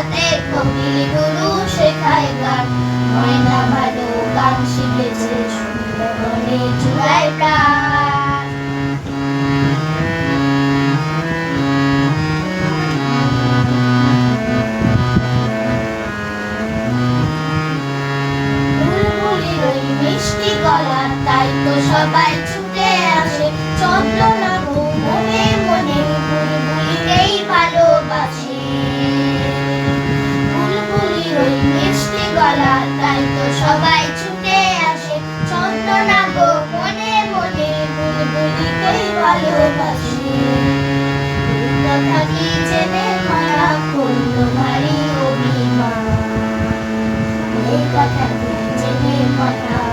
হাতে কবি গুরু শেখায় গান। ময়না ভালো গান শিখেছে সুন্দরবনে জুড়ায় প্রাণ। তাই তো সবাই ছুটে আসে চন্দ্র সবাই ছুটে আসে। চন্দনা গোপনে মনে বুলবুলি কই ভালোবাসে কথা কি জেনে মায়া করল ভারী অভিমান? এই কথা কি জেনে মায়া